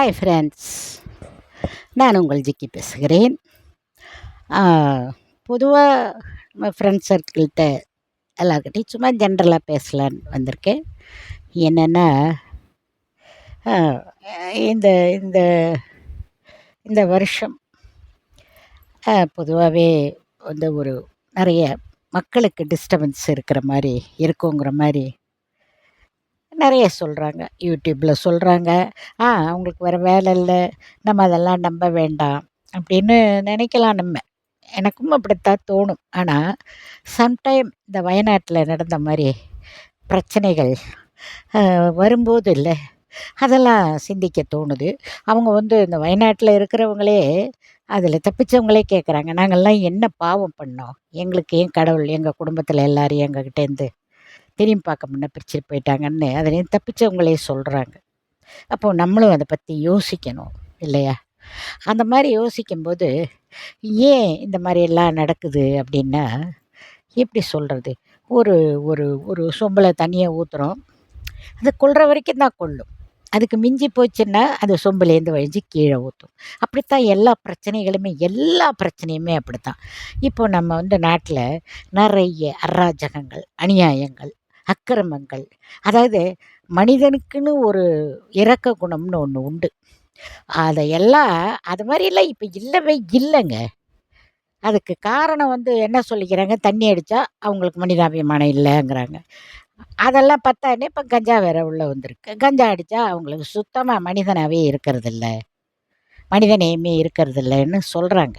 Hi friends நான் உங்கள் ஜிக்கி பேசுகிறேன். பொதுவாக நம்ம ஃப்ரெண்ட்ஸ் சர்க்கிள்கிட்ட எல்லாருக்கிட்டையும் சும்மா ஜென்ரலாக பேசலான்னு வந்திருக்கேன். என்னென்னா இந்த இந்த இந்த வருஷம் பொதுவாகவே வந்து ஒரு நிறைய மக்களுக்கு டிஸ்டர்பன்ஸ் இருக்கிற மாதிரி இருக்குங்கிற மாதிரி நிறைய சொல்கிறாங்க யூடியூப்பில் சொல்கிறாங்க ஆ அவங்களுக்கு வேறு வேலை இல்லை. நம்ம அதெல்லாம் நம்ப வேண்டாம். அப்படின்னு நினைக்கலாம் நம்ம. எனக்கும் அப்படித்தான் தோணும். ஆனால் சம்டைம் இந்த வயநாட்டில் நடந்த மாதிரி பிரச்சனைகள் வரும்போது இல்லை அதெல்லாம் சிந்திக்க தோணுது. அவங்க வந்து இந்த வயநாட்டில் இருக்கிறவங்களே அதில் தப்பிச்சவங்களே கேட்குறாங்க நாங்கள்லாம் என்ன பாவம் பண்ணோம்? எங்களுக்கு ஏன் கடவுள் எங்கள் குடும்பத்தில் எல்லோரும் எங்ககிட்டேருந்து திரும்பி பார்க்க முன்னே பிரிச்சுட்டு போயிட்டாங்கன்னு. அதுலேயும் தப்பிச்சவங்களே சொல்கிறாங்க அப்போது நம்மளும் அதை பற்றி யோசிக்கணும் இல்லையா? அந்த மாதிரி யோசிக்கும்போது ஏன் இந்த மாதிரி எல்லாம் நடக்குது? அப்படின்னா எப்படி சொல்கிறது ஒரு ஒரு ஒரு சொம்பில் தண்ணியை ஊற்றுறோம் அது கொள்கிற வரைக்கும் தான் கொள்ளும். அதுக்கு மிஞ்சி போச்சுன்னா அது சொம்புலேருந்து வழிஞ்சு கீழே ஊற்றும் அப்படித்தான் எல்லா பிரச்சனைகளுமே எல்லா பிரச்சனையுமே அப்படித்தான். இப்போ நம்ம வந்து நாட்டில் நிறைய அராஜகங்கள் அநியாயங்கள் அக்கிரமங்கள். அதாவது மனிதனுக்குன்னு ஒரு இரக்க குணம்னு ஒன்று உண்டு. அதையெல்லாம் அது மாதிரிலாம் இப்போ இல்லவே இல்லைங்க. அதுக்கு காரணம் வந்து என்ன சொல்லிக்கிறாங்க? தண்ணி அடித்தா அவங்களுக்கு மனிதாபிமானம் இல்லைங்கிறாங்க. அதெல்லாம் பத்தானே இப்போ கஞ்சா வேற உள்ளே வந்திருக்கு. கஞ்சா அடித்தா அவங்களுக்கு சுத்தமாக மனிதனாகவே இருக்கிறதில்ல. மனிதநேயமே இருக்கிறதில்லன்னு சொல்கிறாங்க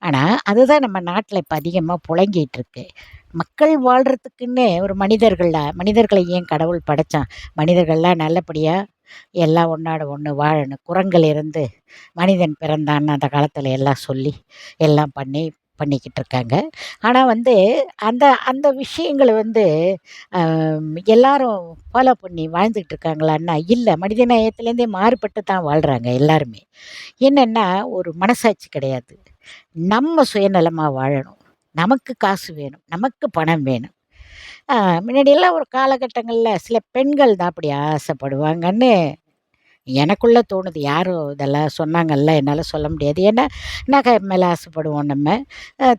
ஆனால் அதுதான் நம்ம நாட்டில் இப்போ அதிகமாக புழங்கிட்டு மக்கள் வாழ்கிறதுக்குன்னே ஒரு மனிதர்களில் மனிதர்களை ஏன் கடவுள் படைத்தான் மனிதர்கள்லாம் நல்லபடியாக எல்லாம் ஒன்றோட ஒன்று வாழணும். குரங்கள் இருந்து மனிதன் பிறந்தான்னு அந்த காலத்தில் எல்லாம் சொல்லி எல்லாம் பண்ணி பண்ணிக்கிட்டு இருக்காங்க. ஆனால் வந்து அந்த அந்த விஷயங்களை வந்து எல்லாரும் ஃபாலோ பண்ணி வாழ்ந்துக்கிட்டு இருக்காங்களான்னா இல்லை. மனித நேயத்துலேருந்தே மாறுபட்டு தான் வாழ்கிறாங்க எல்லாருமே. என்னென்னா ஒரு மனசாட்சி கிடையாது. நம்ம சுயநலமாக வாழணும். நமக்கு காசு வேணும் நமக்கு பணம் வேணும். முன்னாடியெல்லாம் ஒரு காலகட்டங்களில் சில பெண்கள் தான் அப்படி ஆசைப்படுவாங்கன்னு எனக்குள்ளே தோணுது. யாரும் இதெல்லாம் சொன்னாங்கல்ல என்னால் சொல்ல முடியாது. ஏன்னா நகை மேலே ஆசைப்படுவோம் நம்ம.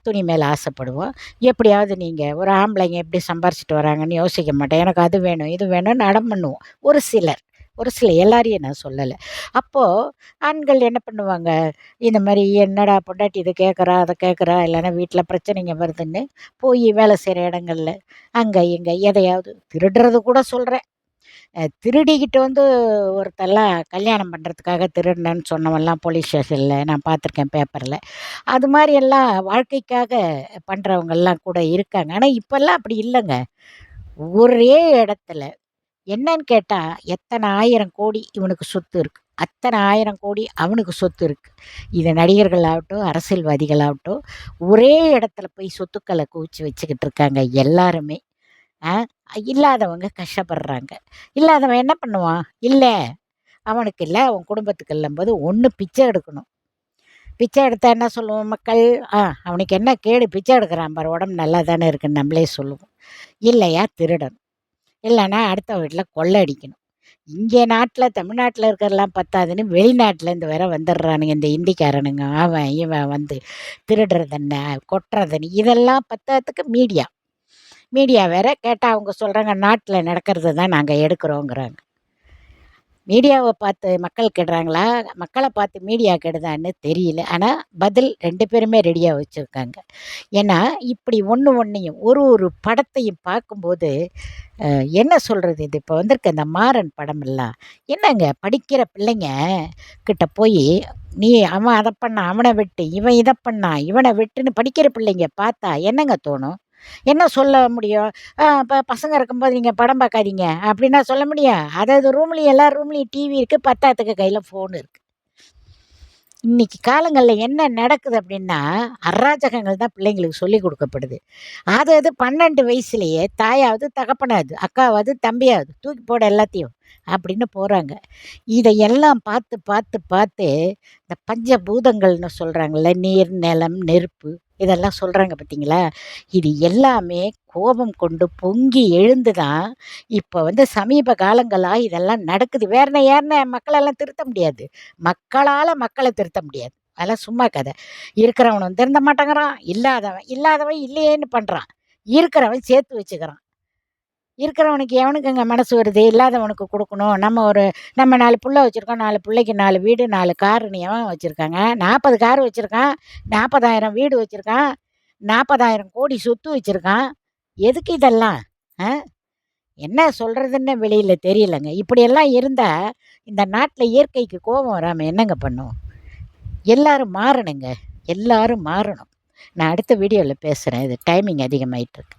துணி மேலே ஆசைப்படுவோம். எப்படியாவது நீங்கள் ஒரு ஆம்பளைங்க எப்படி சம்பாரிச்சிட்டு வராங்கன்னு யோசிக்க மாட்டேன். எனக்கு அது வேணும் இது வேணும்னு அடம் பண்ணுவோம். ஒரு சிலர். ஒரு சில எல்லாரையும் நான் சொல்லலை. அப்போது ஆண்கள் என்ன பண்ணுவாங்க? இந்த மாதிரி என்னடா பொண்டாட்டி இதை கேட்குறா அதை கேட்குறா இல்லைன்னா வீட்டில் பிரச்சனைங்க வருதுன்னு போய் வேலை செய்கிற இடங்களில் அங்கே இங்கே எதையாவது திருடுறது கூட சொல்கிறேன் திருடிக்கிட்டு வந்து ஒருத்தெல்லாம் கல்யாணம் பண்ணுறதுக்காக திருடினேன்னு சொன்னவெல்லாம் போலீஸ் ஸ்டேஷனில் நான் பார்த்துருக்கேன் பேப்பரில் அது மாதிரி எல்லாம் வாழ்க்கைக்காக பண்ணுறவங்கெல்லாம் கூட இருக்காங்க. ஆனால் இப்போல்லாம் அப்படி இல்லைங்க. ஒரே இடத்துல என்னன்னு கேட்டால் எத்தனை ஆயிரம் கோடி இவனுக்கு சொத்து இருக்குது அத்தனை ஆயிரம் கோடி அவனுக்கு சொத்து இருக்குது இது நடிகர்களாகட்டும் அரசியல்வாதிகளாகட்டும் ஒரே இடத்துல போய் சொத்துக்களை குவிச்சு வச்சுக்கிட்டு இருக்காங்க எல்லாருமே. இல்லாதவங்க கஷ்டப்படுறாங்க. இல்லாதவன் என்ன பண்ணுவான்? இல்லை அவனுக்கு இல்லை அவன் குடும்பத்துக்கு இல்லும்போது ஒன்று பிச்சை எடுக்கணும். பிச்சை எடுத்தால் என்ன சொல்லுவோம் மக்கள்? ஆ அவனுக்கு என்ன கேடு? பிச்சை எடுக்கிறான் பாரு உடம்பு நல்லா தானே இருக்குன்னு நம்மளே சொல்லுவோம். இல்லையா திருடன்? இல்லைன்னா அடுத்த வீட்டில் கொள்ளை அடிக்கணும். இங்கே நாட்டில் தமிழ்நாட்டில் இருக்கிறதெல்லாம் பத்தாதுன்னு வெளிநாட்டிலேருந்து வேற வந்துடுறானுங்க இந்த இந்திக்காரனுங்க அவன் இவன் வந்து திருடுறதென்ன கொட்டுறதுன்னு இதெல்லாம் பத்தாததுக்கு மீடியா. மீடியா வேறு கேட்டால் அவங்க சொல்கிறாங்க நாட்டில் நடக்கிறது தான் நாங்கள் எடுக்கிறோங்கிறாங்க. மீடியாவை பார்த்து மக்கள் கெடுறாங்களா? மக்களை பார்த்து மீடியா கெடுதான்னு தெரியல. ஆனால் பதில் ரெண்டு பேருமே ரெடியாக வச்சுருக்காங்க. ஏன்னா இப்படி ஒன்று ஒன்றையும் ஒரு ஒரு படத்தையும் பார்க்கும்போது என்ன சொல்கிறது இது? இப்போ வந்திருக்க இந்த மாறன் படமெல்லாம் என்னங்க படிக்கிற பிள்ளைங்க கிட்ட போய் நீ அவன் அதை பண்ணான் அவனை வெட்டு இவன் இதை பண்ணான் இவனை வெட்டுன்னு படிக்கிற பிள்ளைங்க பார்த்தா என்னங்க தோணும்? என்ன சொல்ல முடியும்? இப்போ பசங்க இருக்கும்போது நீங்கள் படம் பார்க்காதீங்க. அப்படின்னா சொல்ல முடியும். அதாவது ரூம்லேயும் எல்லா ரூம்லேயும் டிவி இருக்குது பத்தாத்துக்கு கையில் ஃபோன் இருக்குது இன்றைக்கி காலங்களில் என்ன நடக்குது அப்படின்னா அராஜகங்கள் தான் பிள்ளைங்களுக்கு சொல்லி கொடுக்கப்படுது. அது அது பன்னெண்டு வயசுலேயே தாயாவது தகப்பனாவது அக்காவது தம்பியாவது தூக்கி போட எல்லாத்தையும் அப்படின்னு போகிறாங்க இதையெல்லாம் பார்த்து பார்த்து பார்த்து இந்த பஞ்சபூதங்கள்னு சொல்கிறாங்கள்ல நீர் நிலம் நெருப்பு இதெல்லாம் சொல்கிறாங்க பார்த்தீங்களா இது எல்லாமே கோபம் கொண்டு பொங்கி எழுந்து தான் இப்போ வந்து சமீப காலங்களாக இதெல்லாம் நடக்குது. வேறன யாருன மக்களெல்லாம் திருத்த முடியாது. மக்களால் மக்களை திருத்த முடியாது. அதெல்லாம் சும்மா கதை. இருக்கிறவனும் திருந்த மாட்டேங்கிறான். இல்லாதவன் இல்லாதவன் இல்லையேன்னு பண்ணுறான் இருக்கிறவன் சேர்த்து வச்சுக்கிறான். இருக்கிறவனுக்கு எவனுக்குங்க மனசு வருது? இல்லாதவனுக்கு கொடுக்கணும். நம்ம ஒரு நம்ம நாலு புள்ள வச்சுருக்கோம். நாலு பிள்ளைக்கு நாலு வீடு நாலு காருன்னு எவன் வச்சுருக்காங்க? நாற்பது கார் வச்சுருக்கான். நாற்பதாயிரம் வீடு வச்சுருக்கான். நாற்பதாயிரம் கோடி சொத்து வச்சுருக்கான். எதுக்கு இதெல்லாம்? ஆ? என்ன சொல்கிறதுன்னு வெளியில் தெரியலங்க. இப்படியெல்லாம் இருந்தால் இந்த நாட்டில் இயற்கைக்கு கோபம் வராமல் என்னங்க பண்ணும் எல்லாரும் மாறணுங்க. எல்லாரும் மாறணும். நான் அடுத்த வீடியோவில் பேசுகிறேன் இது டைமிங் அதிகமாயிட்டிருக்கு